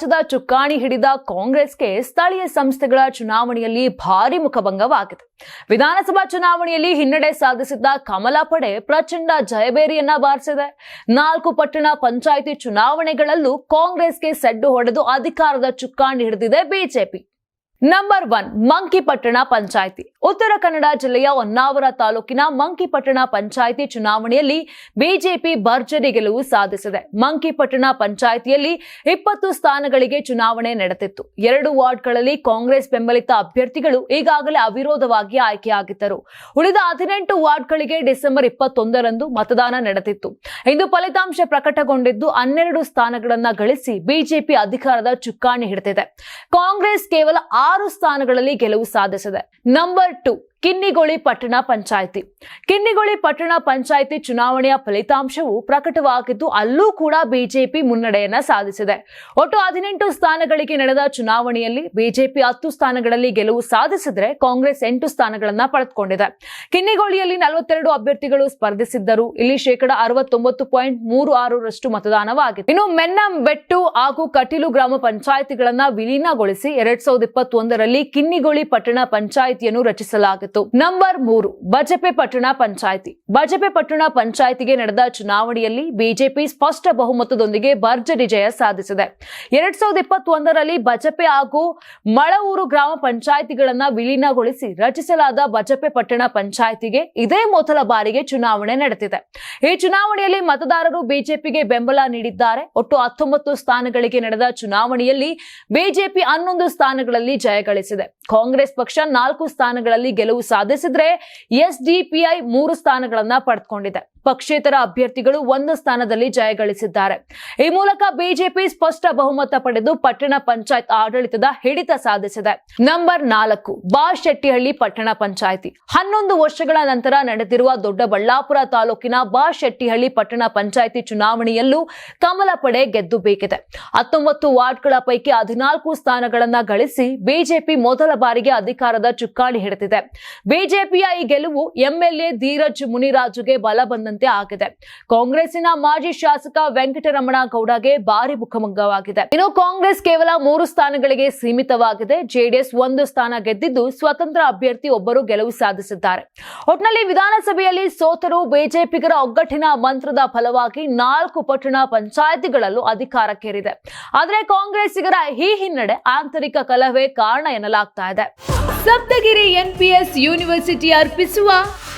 ರಾಜ್ಯದ ಚುಕ್ಕಾಣಿ ಹಿಡಿದ ಕಾಂಗ್ರೆಸ್ಗೆ ಸ್ಥಳೀಯ ಸಂಸ್ಥೆಗಳ ಚುನಾವಣೆಯಲ್ಲಿ ಭಾರಿ ಮುಖಭಂಗವಾಗಿದೆ. ವಿಧಾನಸಭಾ ಚುನಾವಣೆಯಲ್ಲಿ ಹಿನ್ನಡೆ ಸಾಧಿಸಿದ್ದ ಕಮಲಾ ಪಡೆ ಪ್ರಚಂಡ ಜಯಬೇರಿಯನ್ನ ಬಾರಿಸಿದೆ. ನಾಲ್ಕು ಪಟ್ಟಣ ಪಂಚಾಯಿತಿ ಚುನಾವಣೆಗಳಲ್ಲೂ ಕಾಂಗ್ರೆಸ್ಗೆ ಸೆಡ್ಡು ಹೊಡೆದು ಅಧಿಕಾರದ ಚುಕ್ಕಾಣಿ ಹಿಡಿದಿದೆ BJP. Number one Mankipattana panchayat Uttara Kannada ಜಿಲ್ಲೆಯ ಹೊನ್ನಾವರ ತಾಲೂಕಿನ ಮಂಕಿಪಟ್ಟಣ ಪಂಚಾಯಿತಿ ಚುನಾವಣೆಯಲ್ಲಿ ಬಿಜೆಪಿ ಭರ್ಜರಿ ಗೆಲುವು ಸಾಧಿಸಿದೆ. ಮಂಕಿಪಟ್ಟಣ ಪಂಚಾಯಿತಿಯಲ್ಲಿ ಇಪ್ಪತ್ತು ಸ್ಥಾನಗಳಿಗೆ ಚುನಾವಣೆ ನಡೆದಿತ್ತು. ಎರಡು ವಾರ್ಡ್ಗಳಲ್ಲಿ ಕಾಂಗ್ರೆಸ್ ಬೆಂಬಲಿತ ಅಭ್ಯರ್ಥಿಗಳು ಈಗಾಗಲೇ ಅವಿರೋಧವಾಗಿ ಆಯ್ಕೆಯಾಗಿದ್ದರು. ಉಳಿದ ಹದಿನೆಂಟು ವಾರ್ಡ್ಗಳಿಗೆ ಡಿಸೆಂಬರ್ ಇಪ್ಪತ್ತೊಂದರಂದು ಮತದಾನ ನಡೆದಿತ್ತು. ಇಂದು ಫಲಿತಾಂಶ ಪ್ರಕಟಗೊಂಡಿದ್ದು ಹನ್ನೆರಡು ಸ್ಥಾನಗಳನ್ನು ಗಳಿಸಿ ಬಿಜೆಪಿ ಅಧಿಕಾರದ ಚುಕ್ಕಾಣಿ ಹಿಡಿದಿದೆ. ಕಾಂಗ್ರೆಸ್ ಕೇವಲ ಆರು ಸ್ಥಾನಗಳಲ್ಲಿ ಗೆಲುವು ಸಾಧಿಸಿದೆ. ನಂಬರ್ ಟು ಕಿನ್ನಿಗೋಳಿ ಪಟ್ಟಣ ಪಂಚಾಯಿತಿ. ಕಿನ್ನಿಗೋಳಿ ಪಟ್ಟಣ ಪಂಚಾಯಿತಿ ಚುನಾವಣೆಯ ಫಲಿತಾಂಶವು ಪ್ರಕಟವಾಗಿದ್ದು, ಅಲ್ಲೂ ಕೂಡ ಬಿಜೆಪಿ ಮುನ್ನಡೆಯನ್ನ ಸಾಧಿಸಿದೆ. ಒಟ್ಟು ಹದಿನೆಂಟು ಸ್ಥಾನಗಳಿಗೆ ನಡೆದ ಚುನಾವಣೆಯಲ್ಲಿ ಬಿಜೆಪಿ ಹತ್ತು ಸ್ಥಾನಗಳಲ್ಲಿ ಗೆಲುವು ಸಾಧಿಸಿದ್ರೆ ಕಾಂಗ್ರೆಸ್ ಎಂಟು ಸ್ಥಾನಗಳನ್ನ ಪಡೆದುಕೊಂಡಿದೆ. ಕಿನ್ನಿಗೋಳಿಯಲ್ಲಿ ನಲವತ್ತೆರಡು ಅಭ್ಯರ್ಥಿಗಳು ಸ್ಪರ್ಧಿಸಿದ್ದರು. ಇಲ್ಲಿ ಶೇಕಡ ಅರವತ್ತೊಂಬತ್ತು ಪಾಯಿಂಟ್ ಮೂರು ಆರರಷ್ಟು ಮತದಾನವಾಗಿದೆ. ಇನ್ನು ಮೆನ್ನಂ, ಬೆಟ್ಟು ಹಾಗೂ ಕಟೀಲು ಗ್ರಾಮ ಪಂಚಾಯಿತಿಗಳನ್ನ ವಿಲೀನಗೊಳಿಸಿ ಎರಡ್ ಸಾವಿರದ ಇಪ್ಪತ್ತೊಂದರಲ್ಲಿ ಕಿನ್ನಿಗೋಳಿ ಪಟ್ಟಣ ಪಂಚಾಯಿತಿಯನ್ನು ನಂಬರ್ ಮೂರು, ಬಜಪೆ ಪಟ್ಟಣ ಪಂಚಾಯಿತಿ. ಬಜಪೆ ಪಟ್ಟಣ ಪಂಚಾಯಿತಿಗೆ ನಡೆದ ಚುನಾವಣೆಯಲ್ಲಿ ಬಿಜೆಪಿ ಸ್ಪಷ್ಟ ಬಹುಮತದೊಂದಿಗೆ ಭರ್ಜರಿ ಜಯ ಸಾಧಿಸಿದೆ. ಎರಡ್ ಸಾವಿರದ ಇಪ್ಪತ್ತೊಂದರಲ್ಲಿ ಬಜಪೆ ಹಾಗೂ ಮಳವೂರು ಗ್ರಾಮ ಪಂಚಾಯಿತಿಗಳನ್ನ ವಿಲೀನಗೊಳಿಸಿ ರಚಿಸಲಾದ ಬಜಪೆ ಪಟ್ಟಣ ಪಂಚಾಯಿತಿಗೆ ಇದೇ ಮೊದಲ ಬಾರಿಗೆ ಚುನಾವಣೆ ನಡೆದಿದೆ. ಈ ಚುನಾವಣೆಯಲ್ಲಿ ಮತದಾರರು ಬಿಜೆಪಿಗೆ ಬೆಂಬಲ ನೀಡಿದ್ದಾರೆ. ಒಟ್ಟು ಹತ್ತೊಂಬತ್ತು ಸ್ಥಾನಗಳಿಗೆ ನಡೆದ ಚುನಾವಣೆಯಲ್ಲಿ ಬಿಜೆಪಿ ಹನ್ನೊಂದು ಸ್ಥಾನಗಳಲ್ಲಿ ಜಯಗಳಿಸಿದೆ ಕಾಂಗ್ರೆಸ್ ಪಕ್ಷ ನಾಲ್ಕು ಸ್ಥಾನಗಳಲ್ಲಿ ಗೆಲುವು ಸಾಧಿಸಿದ್ರೆ ಎಸ್ಡಿಪಿಐ ಮೂರು ಸ್ಥಾನಗಳನ್ನ ಪಡೆದುಕೊಂಡಿದೆ ಪಕ್ಷೇತರ ಅಭ್ಯರ್ಥಿಗಳು ಒಂದು ಸ್ಥಾನದಲ್ಲಿ ಜಯಗಳಿಸಿದ್ದಾರೆ ಈ ಮೂಲಕ ಬಿಜೆಪಿ ಸ್ಪಷ್ಟ ಬಹುಮತ ಪಡೆದು ಪಟ್ಟಣ ಪಂಚಾಯತ್ ಆಡಳಿತದ ಹಿಡಿತ ಸಾಧಿಸಿದೆ. ನಂಬರ್ ನಾಲ್ಕು ಬಾ ಶೆಟ್ಟಿಹಳ್ಳಿ ಪಟ್ಟಣ ಪಂಚಾಯಿತಿ. ಹನ್ನೊಂದು ವರ್ಷಗಳ ನಂತರ ನಡೆದಿರುವ ದೊಡ್ಡಬಳ್ಳಾಪುರ ತಾಲೂಕಿನ ಬಾ ಶೆಟ್ಟಿಹಳ್ಳಿ ಪಟ್ಟಣ ಪಂಚಾಯಿತಿ ಚುನಾವಣೆಯಲ್ಲೂ ಕಮಲ ಪಡೆ ಗೆದ್ದು ಬೇಕಿದೆ ಹತ್ತೊಂಬತ್ತು ವಾರ್ಡ್ಗಳ ಪೈಕಿ ಹದಿನಾಲ್ಕು ಸ್ಥಾನಗಳನ್ನ ಗಳಿಸಿ ಬಿಜೆಪಿ ಮೊದಲ ಬಾರಿಗೆ ಅಧಿಕಾರದ ಚುಕ್ಕಾಣಿ ಹಿಡಿದಿದೆ. ಬಿಜೆಪಿಯ ಈ ಗೆಲುವು ಎಂಎಲ್ಎ ಧೀರಜ್ ಮುನಿರಾಜುಗೆ ಬಲ ಬಂದಂತೆ ಆಗಿದೆ. ಕಾಂಗ್ರೆಸ್ಸಿನ ಮಾಜಿ ಶಾಸಕ ವೆಂಕಟರಮಣ ಗೌಡಗೆ ಭಾರಿ ಮುಖಭಂಗವಾಗಿದೆ ಇನ್ನು ಕಾಂಗ್ರೆಸ್ ಕೇವಲ ಮೂರು ಸ್ಥಾನಗಳಿಗೆ ಸೀಮಿತವಾಗಿದೆ. ಜೆಡಿಎಸ್ ಒಂದು ಸ್ಥಾನ ಗೆದ್ದಿದ್ದು ಸ್ವತಂತ್ರ ಅಭ್ಯರ್ಥಿ ಒಬ್ಬರು ಗೆಲುವು ಸಾಧಿಸಿದ್ದಾರೆ. ಒಟ್ನಲ್ಲಿ ವಿಧಾನಸಭೆಯಲ್ಲಿ ಸೋತರು ಬಿಜೆಪಿಗರ ಒಗ್ಗಟ್ಟಿನ ಮಂತ್ರದ ಫಲವಾಗಿ ನಾಲ್ಕು ಪಟ್ಟಣ ಪಂಚಾಯಿತಿಗಳಲ್ಲೂ ಅಧಿಕಾರಕ್ಕೇರಿದೆ. ಆದರೆ ಕಾಂಗ್ರೆಸ್ಸಿಗರ ಈ ಹಿನ್ನಡೆ ಆಂತರಿಕ ಕಲಹವೇ ಕಾರಣ ಎನ್ನಲಾಗ್ತಾ ಇದೆ. ಸಪ್ತಗಿರಿ ಎನ್ಪಿಎಸ್ ಯೂನಿವರ್ಸಿಟಿ ಅರ್ಪಿಸುವ